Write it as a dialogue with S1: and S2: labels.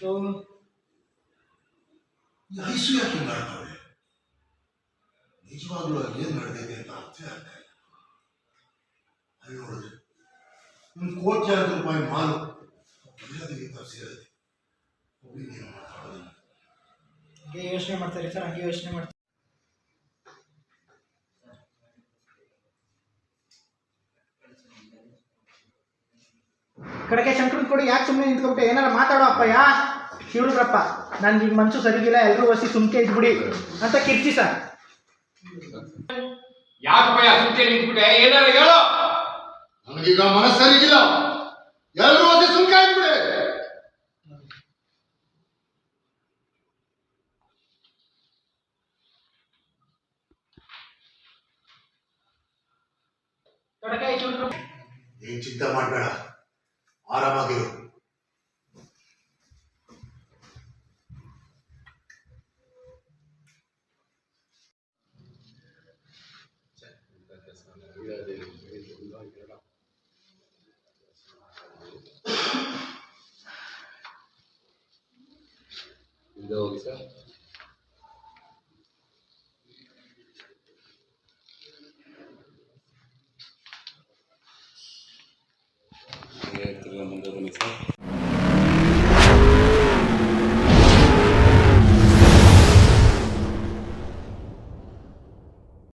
S1: तो ಯಾಶಿಯಾಕಿ ಮಾಡ್ತಾಳೆ ನಿಜವಾಗ್ಲೂ ಅಲ್ಲಿ ಏನು ನಡೆದಿದೆ ಅಂತ ಅರ್ಥ ಆಗ್ತಾ ಇಲ್ಲ ಅಲ್ಲಿ ನೋಡಿದ್ರೆ ನಿಮ್ಮ ಕೋಟ್ಯಾರು ರೂಪಾಯಿ ಮಾಲು ಎಲ್ಲದಕ್ಕಿಂತ ಸೇರಿದೆ ಹೋಗಿ ನೀನು ಮಾತಾಡೋದಿಲ್ಲ
S2: ಯೋಚನೆ ಮಾಡ್ತಾರೆ ಸರ್ ಹಾಗೆ ಯೋಚನೆ ಮಾಡ್ತಾರೆ ಕಡೆಗೆ ಶಂಕರನ್ ಕೊಡಿ ಯಾಕೆ ಸುಮ್ಮನೆ ನಿಂತ್ಕೊಬಿಟ್ಟೆ ಏನಾರ ಮಾತಾಡೋ ಅಪ್ಪಯ್ಯ? ಶಿವರುದ್ರಪ್ಪ ನನ್ಗೆ ನಿಮ್ಮ ಮನ್ಸು ಸರಿಗಿಲ್ಲ ಎಲ್ಲರೂ ಒಸಿ ಸುಮ್ಕೆ ಇದ್ಬಿಡಿ ಅಂತ ಕಿರ್ಚಿ ಸರ್.
S3: ಯಾಕಪ್ಪಯ್ಯ ಸುಮ್ಕೆ ನಿಂತ್ಬಿಟ್ಟೆ? ಏನಾರ ಹೇಳೋ.
S1: ನನಗೀಗ ಮನಸ್ಸು ಸರಿಗಿಲ್ಲ ಎಲ್ಲರೂ ಅದೇ ಸುಮ್ಕೆ ಚಿಂತೆ
S2: ಕಡೆಗೆ
S1: 아람하게
S3: 여기서 que tenemos que organizar.